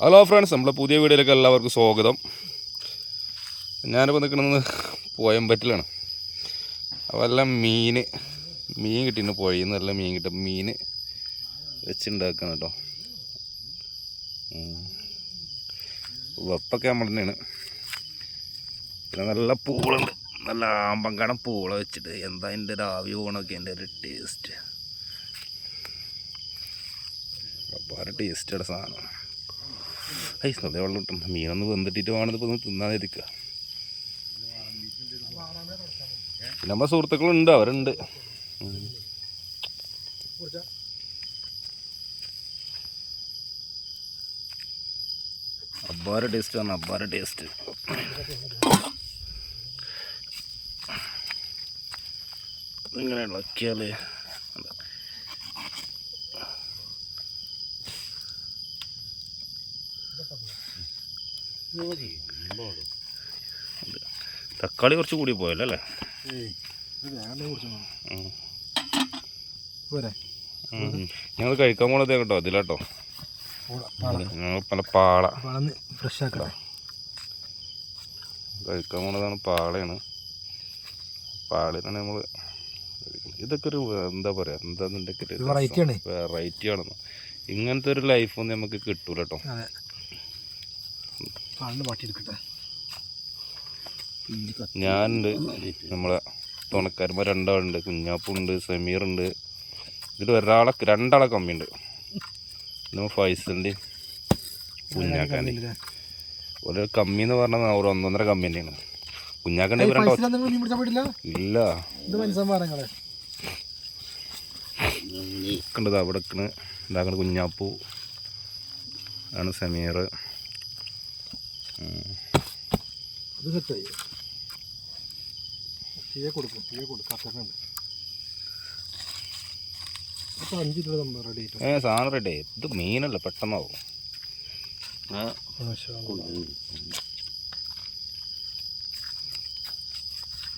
Hello friends നമ്മളെ പുതിയ വീഡിയോയിലേക്ക് എല്ലാവർക്കും സ്വാഗതം. ഞാനിപ്പോൾ നിൽക്കുന്നത് പോയമ്പറ്റിലാണ്. അപ്പോൾ എല്ലാം മീൻ മീൻ കിട്ടിയിരുന്നു പുഴയിൽ നിന്ന് എല്ലാം മീൻ കിട്ടും. മീൻ വെച്ചുണ്ടാക്കണം കേട്ടോ. വെപ്പൊക്കെ നമ്മൾ തന്നെയാണ്. പിന്നെ നല്ല പൂളുണ്ട്. നല്ല ആമ്പങ്കാടൻ പൂള വെച്ചിട്ട് എന്താ എന്റെ ഒരു ആവി പോകണമൊക്കെ എന്റെ ഒരു ടേസ്റ്റ് അപ്പോൾ ആ ടേസ്റ്റുള്ള സാധനം ഐ നല്ല വെള്ളം കിട്ടും മീനൊന്ന് വെന്തിട്ടിട്ട് വേണത് ഇപ്പോൾ ഒന്ന് തിന്നാതെ ഇരിക്കുക നമ്മുടെ സുഹൃത്തുക്കളുണ്ട് അവരുണ്ട്. അബ്ബാര ടേസ്റ്റ് ആണ് അബ്ബാര ടേസ്റ്റ് ഇങ്ങനെയുള്ള ഇളക്കിയാൽ തക്കാളി കുറച്ച് കൂടി പോയല്ലോ അല്ലേ. ഞങ്ങൾ കഴിക്കാൻ പോണത് കേട്ടോ അതിലാട്ടോ. ഞങ്ങൾ പല പാള. ഫ്രഷ് ആക്കാം കഴിക്കാൻ പോണതാണ് പാളയാണ്. പാളയാണ് നമ്മൾ ഇതൊക്കെ ഒരു എന്താ പറയാ? എന്താ ഇത് variety ആണ്. വെറൈറ്റി ആണെന്ന്. ഇങ്ങനത്തെ ഒരു ലൈഫൊന്നും നമുക്ക് കിട്ടൂല കേട്ടോ അതെ പാലിന് പാട്ടിയെടുക്കട്ടെ ഞാനുണ്ട്. നമ്മളെ തുണക്കാരന്മാർ രണ്ടാളുണ്ട്. കുഞ്ഞാപ്പുണ്ട് സമീറുണ്ട്. ഇതിൽ ഒരാളെ രണ്ടാളെ കമ്മിയുണ്ട്. നമ്മൾ ഫൈസലിന്റെ കുഞ്ഞാക്കാന്റെ ഒരു കമ്മി എന്ന് പറഞ്ഞാൽ അവർ ഒന്നൊന്നര കമ്മി തന്നെയാണ്. കുഞ്ഞാക്കന്റെ ഇല്ല. കണ്ടത് അവിടെ നിൽക്കണ് ഇതാക്കണ കുഞ്ഞാപ്പു. ആണ് സമീർ. അത് സെറ്റായി. തീയെ കൊടുക്കും തീയെ കൊടുക്കും. കത്തക്കുണ്ട് അപ്പോൾ അഞ്ച് രൂപ നമ്മൾ റെഡി ആയിട്ട് ഏ സാധനം റെഡി ഇത് മീനല്ല പെട്ടെന്നാവും. മാഷാ അല്ലാ.